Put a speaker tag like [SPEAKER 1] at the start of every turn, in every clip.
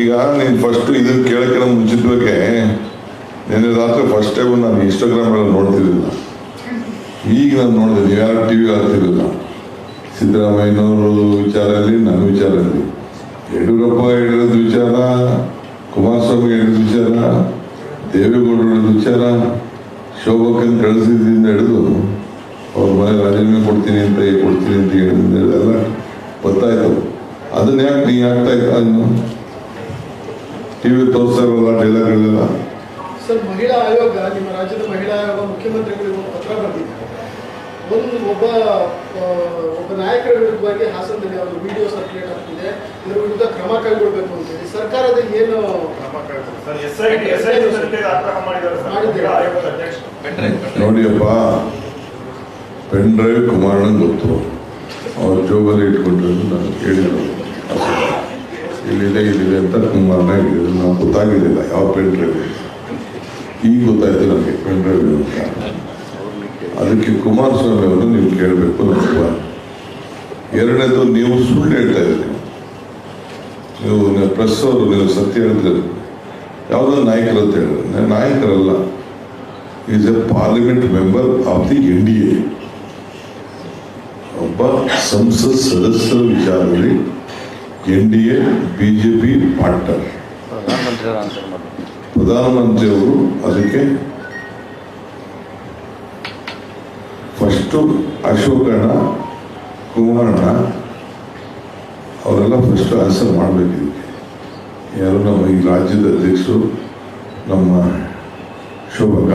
[SPEAKER 1] ಈಗ ನೀನು ಫಸ್ಟ್ ಇದು ಕೇಳಕ್ಕೆ ಮುಂಚಿತವಾಗಿ ನಿನ್ನೆ ರಾತ್ರಿ ಫಸ್ಟ್ ಟೈಮ್ ನಾನು ಇನ್ಸ್ಟಾಗ್ರಾಮಲ್ಲಿ ನೋಡ್ತಿರ್ಲಿಲ್ಲ. ಈಗ ನಾನು ನೋಡಿದೆ ಯಾರು ಟಿ ವಿ ಆಗ್ತಿರಲಿಲ್ಲ ಸಿದ್ದರಾಮಯ್ಯನವರು ವಿಚಾರ ಇರಲಿ ನನ್ನ ವಿಚಾರ ಇರಲಿ ಯಡಿಯೂರಪ್ಪ ಹೇಳಿರೋದು ವಿಚಾರ, ಕುಮಾರಸ್ವಾಮಿ ಹೇಳಿದ ವಿಚಾರ, ದೇವೇಗೌಡರು ಹೇಳಿದ ವಿಚಾರ ಅಂತ ಕಳಿಸಿದ್ರಿಂದ ಹಿಡಿದು ಅವ್ರ ಮನೆ ರಾಜೀನಾಮೆ ಕೊಡ್ತೀನಿ ಅಂತ ಕೊಡ್ತೀನಿ ಅಂತ ಹೇಳಿದ್ರಿಂದ ಎಲ್ಲ ಗೊತ್ತಾಯ್ತು ಅದನ್ನ ಯಾಕೆ ನೀ ಆಗ್ತಾ ಇತ್ತು ಟಿ ವಿ ಡೈಲಾಗ್ಗಳೆಲ್ಲ
[SPEAKER 2] ಸರ್ ಮಹಿಳಾ ಆಯೋಗ ನಿಮ್ಮ ರಾಜ್ಯದ ಮಹಿಳಾ ಆಯೋಗ ಮುಖ್ಯಮಂತ್ರಿಗಳಿಗೆ ಒಂದು ಪತ್ರ ಬರೆದಿದ್ದಾರೆ ಒಂದು ಒಬ್ಬ ಒಬ್ಬ ನಾಯಕರ ವಿರುದ್ಧವಾಗಿ ಹಾಸನದಲ್ಲಿ ಅವರು ವಿಡಿಯೋ ಸರ್ಕ್ಯುಲೇಟ್ ಆಗ್ತಿದೆ. ಇದರ ವಿರುದ್ಧ ಕ್ರಮ ಕೈಗೊಳ್ಳಬೇಕು ಅಂತೇಳಿ ಸರ್ಕಾರದ ಏನು
[SPEAKER 3] sir S I T S I T ಸಮಿತಿಗೆ ಆಗ್ರಹ ಮಾಡಿದ್ದಾರೆ ಸರ್.
[SPEAKER 2] ಮಾಡಿದ್ದಾರೆ.
[SPEAKER 3] ಆಯೋಗದ ಅಧ್ಯಕ್ಷರು
[SPEAKER 1] ನೋಡಿಯಪ್ಪ ಪೆನ್ ಡ್ರೈವ್ ಕುಮಾರಣ್ಣಂಗೆ ಗೊತ್ತು. ಅವ್ರ ಜೋಬಲ್ಲಿ ಇಟ್ಕೊಂಡಿರೋದು ನಾನು ಹೇಳಿದ್ರು ಇಲ್ಲಿದೆ ಇಲ್ಲಿದೆ ಅಂತ ಹೇಳಿದ್ರು. ನಾವು ಗೊತ್ತಾಗಿರಲಿಲ್ಲ ಯಾವ ಪೆನ್ ಡ್ರೈವ್ ಈಗ ಗೊತ್ತಾಯ್ತು ನನಗೆ ಪೆನ್ ಡ್ರೈವ್ ಅಂತ. ಅದಕ್ಕೆ ಕುಮಾರಸ್ವಾಮಿ ಅವರು ನೀವು ಕೇಳಬೇಕು ನಮ್ಮ ಎರಡನೇದು ನೀವು ಸುಳ್ಳು ಹೇಳ್ತಾ ಇದ್ದೀರಿ. ನೀವು ಪ್ರೆಸ್ ಅವರು ನೀವು ಸತ್ಯ ಹೇಳ್ತೀರಿ ಯಾವುದೋ ನಾಯಕರು ಅಂತ ಹೇಳಿದ್ರೆ. ನಾಯಕರಲ್ಲ. Is a parliament member of the N D A. ಒಬ್ಬ ಸಂಸತ್ ಸದಸ್ಯರ ವಿಚಾರದಲ್ಲಿ N D A BJP partner. ಪ್ರಧಾನಮಂತ್ರಿಯವರು ಅದಕ್ಕೆ ಫಸ್ಟು ಅಶೋಕಣ್ಣ, ಕುಮಾರಣ್ಣ, ಅವರೆಲ್ಲ ಫಸ್ಟ್ ಆನ್ಸರ್ ಮಾಡಬೇಕು ಯಾರು ನಮ್ಮ ಈ ರಾಜ್ಯದ ಅಧ್ಯಕ್ಷರು, ನಮ್ಮ ಶೋಭಕ,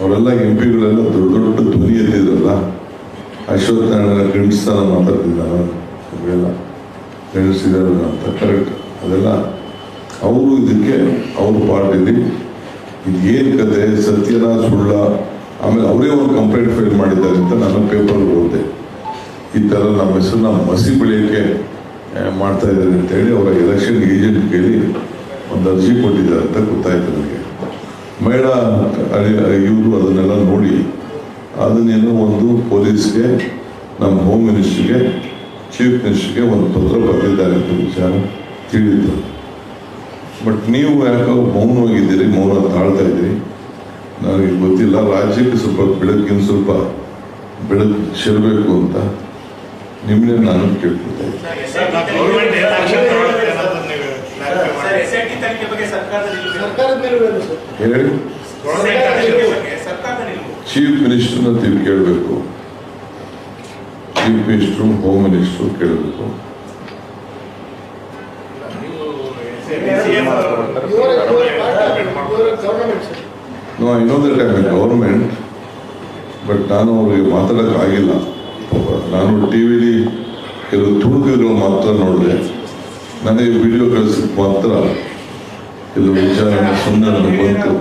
[SPEAKER 1] ಅವರೆಲ್ಲ ಎಂ ಪಿಗಳೆಲ್ಲ ದೊಡ್ಡ ದೊಡ್ಡ ಧ್ವನಿ ಎತ್ತಿದ್ರಲ್ಲ ನಾರಾಯಣ ಗಂಡಸ್ತಾನ ಮಾತಾಡ್ತಿದ್ದಾರ ಇವೆಲ್ಲ. ಗಂಡಸಿದಾರ ಅಂತ ಕರೆಕ್ಟ್ ಅದೆಲ್ಲ ಅವರು ಇದಕ್ಕೆ ಅವ್ರ ಪಾರ್ಟಿಲಿ ಇದು ಏನು ಕತೆ? ಸತ್ಯನ ಸುಳ್ಳ? ಆಮೇಲೆ ಅವರೇ ಒಂದು ಕಂಪ್ಲೇಂಟ್ ಫೈಲ್ ಮಾಡಿದ್ದಾರೆ ಅಂತ ನಾನು ಪೇಪರ್ ಓದಿದೆ ಈ ಥರ ನಮ್ಮ ಹೆಸರನ್ನ ಮಸಿ ಬೆಳೆಯೋಕ್ಕೆ ಮಾಡ್ತಾ ಇದ್ದಾರೆ ಅಂತೇಳಿ ಅವರ ಎಲೆಕ್ಷನ್ ಏಜೆಂಟ್ ಕೇಳಿ ಒಂದು ಅರ್ಜಿ ಕೊಟ್ಟಿದ್ದಾರೆ ಅಂತ ಗೊತ್ತಾಯ್ತು ನನಗೆ. ಮೇಡ ಇವರು ಅದನ್ನೆಲ್ಲ ನೋಡಿ, ಅದನ್ನೇನೋ ಒಂದು ಪೊಲೀಸ್ಗೆ ನಮ್ಮ ಹೋಮ್ ಮಿನಿಸ್ಟ್ರಿಗೆ ಚೀಫ್ ಮಿನಿಸ್ಟ್ರಿಗೆ ಒಂದು ಪತ್ರ ಬರೆದಿದ್ದಾರೆ ಅಂತ ವಿಚಾರ ತಿಳಿಯಿತು ಬಟ್ ನೀವು ಯಾಕೋ ಮೌನವಾಗಿದ್ದೀರಿ ಮೌನ ತಾಳ್ತಾ ಇದ್ದೀರಿ? ನನಗೆ ಗೊತ್ತಿಲ್ಲ ರಾಜ್ಯಕ್ಕೆ ಸ್ವಲ್ಪ ಬೆಳಕಿನ ಸ್ವಲ್ಪ ಬೆಳಕು ಚೆಲ್ಲಬೇಕು ಅಂತ ನಿಮ್ಮನ್ನೇ ನಾನು
[SPEAKER 2] ಕೇಳ್ಕೊಳ್ತೇನೆ
[SPEAKER 1] ಹೇಳಿ. ಚೀಫ್ ಮಿನಿಸ್ಟರ್ನ ತಿಳಿ ಕೇಳಬೇಕು. ಚೀಫ್ ಮಿನಿಸ್ಟ್ರು ಹೋಮ್ ಮಿನಿಸ್ಟ್ರು ಕೇಳಬೇಕು no I know that I government but ನಾನು ಅವ್ರಿಗೆ ಮಾತಾಡೋಕ್ಕಾಗಿಲ್ಲ. ಆಗಿಲ್ಲ ನಾನು ಟಿ ವಿಲಿ ಕೆಲವು ತುಣುಕುಗಳು ಮಾತ್ರ ನೋಡಿದೆ. ನನಗೆ ವಿಡಿಯೋ ಕಳಿಸಕ್ಕೆ ಮಾತ್ರ. ಕೆಲವು ವಿಚಾರ ಸುಮ್ಮನೆ ಬಂತು.